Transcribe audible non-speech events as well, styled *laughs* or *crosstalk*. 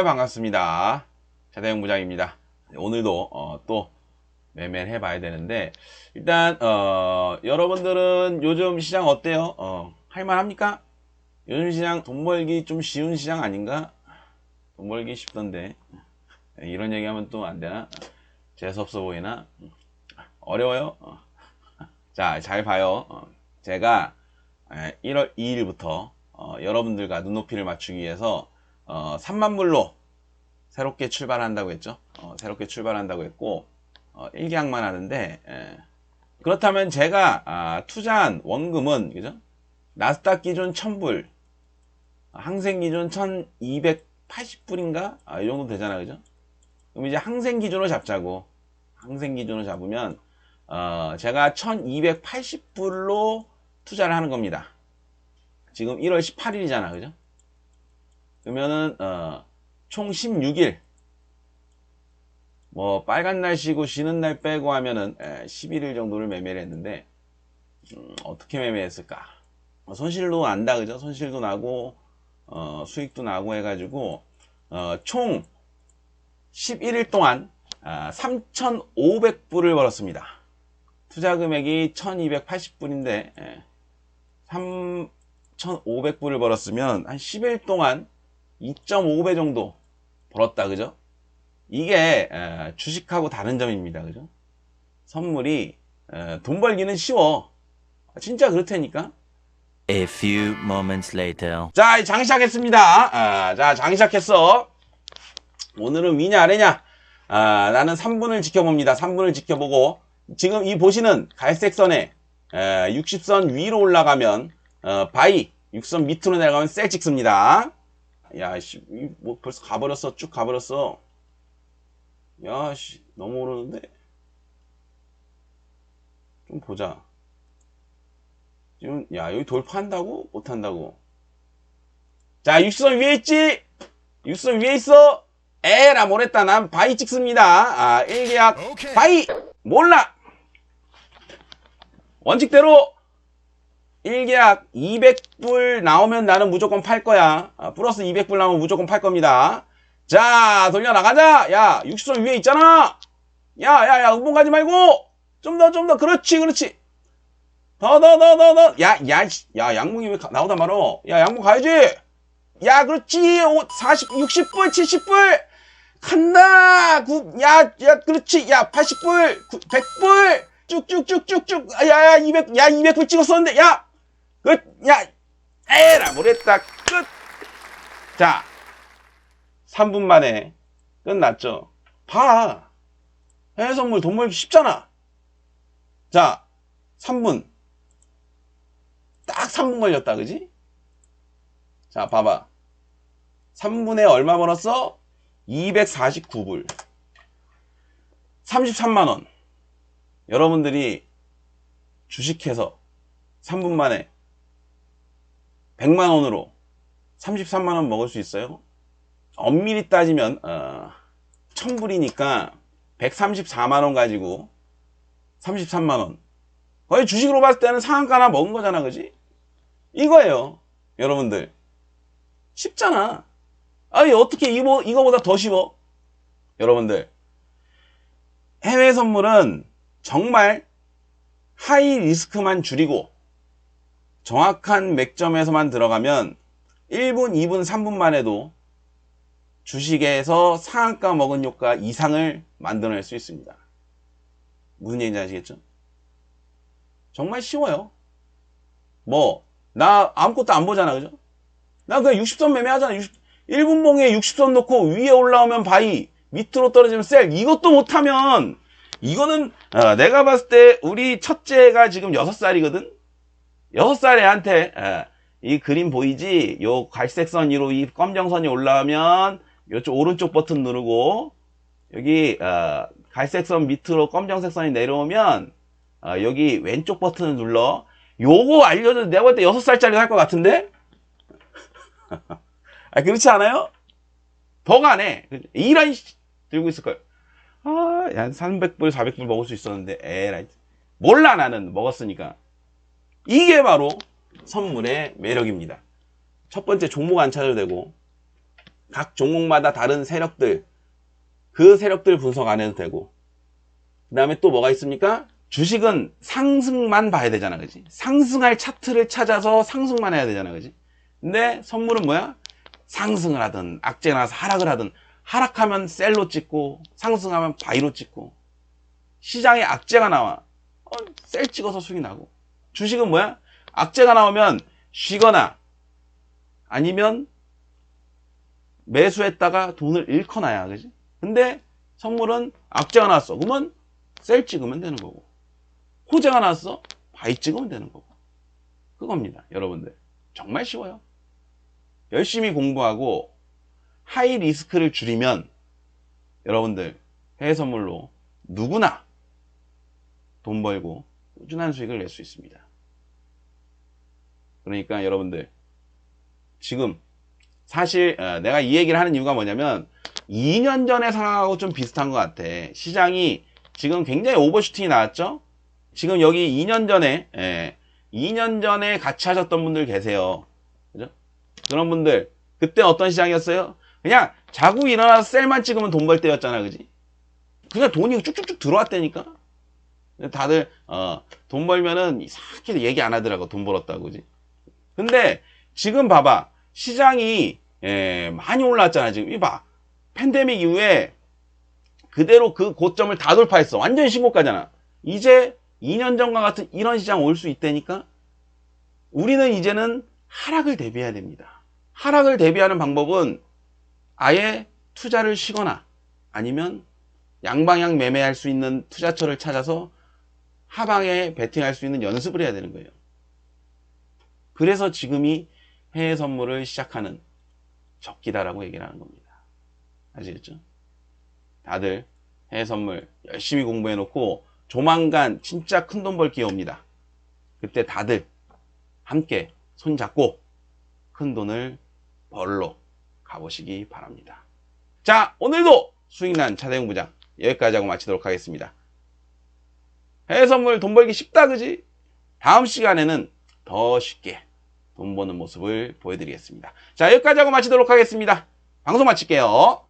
네, 반갑습니다. 자대형 부장입니다. 오늘도 어, 또 매매를 해봐야 되는데 일단 어, 여러분들은 요즘 시장 어때요? 어, 할만합니까? 요즘 시장 돈 벌기 좀 쉬운 시장 아닌가? 돈 벌기 쉽던데 이런 얘기하면 또 안 되나? 재수없어 보이나? 어려워요? 어. 자, 잘 봐요. 어, 제가 1월 2일부터 어, 여러분들과 눈높이를 맞추기 위해서 어, 3만 불로 새롭게 출발한다고 했죠. 어, 새롭게 출발한다고 했고 어, 1계약만 하는데 예. 그렇다면 제가 아, 투자한 원금은 그죠? 나스닥 기준 1000불 항생 기준 1280불인가? 아, 이 정도 되잖아 그죠? 그럼 이제 항생 기준으로 잡자고 항생 기준으로 잡으면 어, 제가 1280불로 투자를 하는 겁니다. 지금 1월 18일이잖아 그죠? 그러면은 어, 총 16일. 뭐 빨간 날 쉬고 쉬는 날 빼고 하면은 에, 11일 정도를 매매를 했는데 음, 어떻게 매매했을까? 어, 손실도 난다 그죠? 손실도 나고 어, 수익도 나고 해가지고 어, 총 11일 동안 아, 3,500불을 벌었습니다. 투자 금액이 1,280불인데 에, 3,500불을 벌었으면 한 10일 동안 2.5배 정도 벌었다 그죠? 이게 에, 주식하고 다른 점입니다 그죠? 선물이 에, 돈 벌기는 쉬워. 진짜 그렇다니까? A few moments later. 자 장 시작했습니다. 아, 자 장 시작했어. 오늘은 위냐 아래냐? 아, 나는 3분을 지켜봅니다. 3분을 지켜보고. 지금 이 보시는 갈색 선에 에, 60선 위로 올라가면 어, 바이 6선 밑으로 내려가면 셀 찍습니다 야, 씨, 이뭐 벌써 가버렸어. 쭉 가버렸어. 야, 씨, 너무 오르는데? 좀 보자. 지금, 야, 여기 돌파한다고? 못한다고? 자, 육선 위에 있지? 육선 위에 있어? 에라, 모랬다. 난 바이 찍습니다. 아, 1계약. 바이! 몰라! 원칙대로 1계약 200불 나오면 나는 무조건 팔 거야. 아, 플러스 200불 나오면 무조건 팔 겁니다. 자, 돌려 나가자. 야, 60선 위에 있잖아. 야, 야, 야, 음봉 가지 말고. 좀 더, 좀 더. 그렇지, 그렇지. 더, 더, 더, 더, 더. 야, 야, 씨. 야, 양봉이 왜 가- 나오다 말어. 야, 양봉 가야지. 야, 그렇지. 오, 40, 60불, 70불. 간다. 구, 야, 야, 그렇지. 야, 80불, 100불. 쭉쭉쭉쭉쭉. 야, 야, 200, 야, 200불 찍었었는데. 야, 끝! 야! 에라! 모랬다. 끝! 자, 3분 만에 끝났죠. 봐! 해외 선물 돈 벌기 쉽잖아. 자, 3분. 딱 3분 걸렸다, 그지? 자, 봐봐. 3분에 얼마 벌었어? 249불. 33만원. 여러분들이 주식해서 3분 만에 100만 원으로 33만 원 먹을 수 있어요? 엄밀히 따지면 어, 1000불이니까 134만 원 가지고 33만 원. 거의 주식으로 봤을 때는 상한가나 먹은 거잖아, 그지? 이거예요, 여러분들. 쉽잖아. 아니 어떻게 이거 이거보다 더 쉬워? 여러분들. 해외 선물은 정말 하이 리스크만 줄이고 정확한 맥점에서만 들어가면 1분, 2분, 3분만 해도 주식에서 상한가 먹은 효과 이상을 만들어낼 수 있습니다. 무슨 얘기인지 아시겠죠? 정말 쉬워요. 뭐, 나 아무것도 안 보잖아, 그죠? 나 그냥 60선 매매하잖아. 60, 1분 봉에 60선 놓고 위에 올라오면 바이, 밑으로 떨어지면 셀. 이것도 못하면, 이거는, 어, 내가 봤을 때 우리 첫째가 지금 6살이거든? 여섯 살 애한테 예, 이 그림 보이지? 요 갈색 선 위로 이 검정선이 올라오면 요쪽 오른쪽 버튼 누르고 여기 어, 갈색 선 밑으로 검정색 선이 내려오면 어, 여기 왼쪽 버튼을 눌러. 요거 알려줘 내가 볼때 여섯 살짜리 할 것 같은데? *laughs* 아 그렇지 않아요? 더 가네. 이란 들고 있을 거예요. 아, 한 300불, 400불 먹을 수 있었는데, 에라이. 몰라, 나는. 먹었으니까. 이게 바로 선물의 매력입니다. 첫 번째 종목 안 찾아도 되고 각 종목마다 다른 세력들, 그 세력들 분석 안 해도 되고, 그 다음에 또 뭐가 있습니까? 주식은 상승만 봐야 되잖아, 그지? 상승할 차트를 찾아서 상승만 해야 되잖아, 그지? 근데 선물은 뭐야? 상승을 하든, 악재 나서 하락을 하든, 하락하면 셀로 찍고, 상승하면 바이로 찍고, 시장에 악재가 나와. 어, 셀 찍어서 수익이 나고. 주식은 뭐야? 악재가 나오면 쉬거나, 아니면 매수했다가 돈을 잃거나야, 그지? 근데 선물은 악재가 나왔어. 그러면 셀 찍으면 되는 거고. 호재가 나왔어. 바이 찍으면 되는 거고. 그겁니다, 여러분들. 정말 쉬워요. 열심히 공부하고 하이 리스크를 줄이면 여러분들 해외 선물로 누구나 돈 벌고 꾸준한 수익을 낼 수 있습니다. 그러니까 여러분들 지금 사실 어, 내가 이 얘기를 하는 이유가 뭐냐면 2년 전의 상황하고 좀 비슷한 것 같아. 시장이 지금 굉장히 오버슈팅이 나왔죠? 지금 여기 2년 전에, 예, 2년 전에 같이 하셨던 분들 계세요. 그죠? 그런 분들, 그때 어떤 시장이었어요? 그냥 자고 일어나서 셀만 찍으면 돈 벌 때였잖아, 그지? 그냥 돈이 쭉쭉쭉 들어왔다니까? 다들, 어, 돈 벌면은 이상하게 얘기 안 하더라고, 돈 벌었다고, 그지? 근데 지금 봐봐. 시장이, 예, 많이 올랐잖아, 지금. 이봐. 팬데믹 이후에 그대로 그 고점을 다 돌파했어. 완전 신고가잖아. 이제 2년 전과 같은 이런 시장 올 수 있다니까? 우리는 이제는 하락을 대비해야 됩니다. 하락을 대비하는 방법은 아예 투자를 쉬거나 아니면 양방향 매매할 수 있는 투자처를 찾아서 하방에 베팅할 수 있는 연습을 해야 되는 거예요. 그래서 지금이 해외 선물을 시작하는 적기다라고 얘기를 하는 겁니다. 아시겠죠? 다들 해외 선물 열심히 공부해 놓고 조만간 진짜 큰 돈 벌 기회 옵니다. 그때 다들 함께 손잡고 큰 돈을 벌러 가보시기 바랍니다. 자, 오늘도 수익난 차대용 부장 여기까지 하고 마치도록 하겠습니다. 해외 선물 돈 벌기 쉽다, 그지? 다음 시간에는 더 쉽게 돈 버는 모습을 보여드리겠습니다. 자, 여기까지 하고 마치도록 하겠습니다. 방송 마칠게요.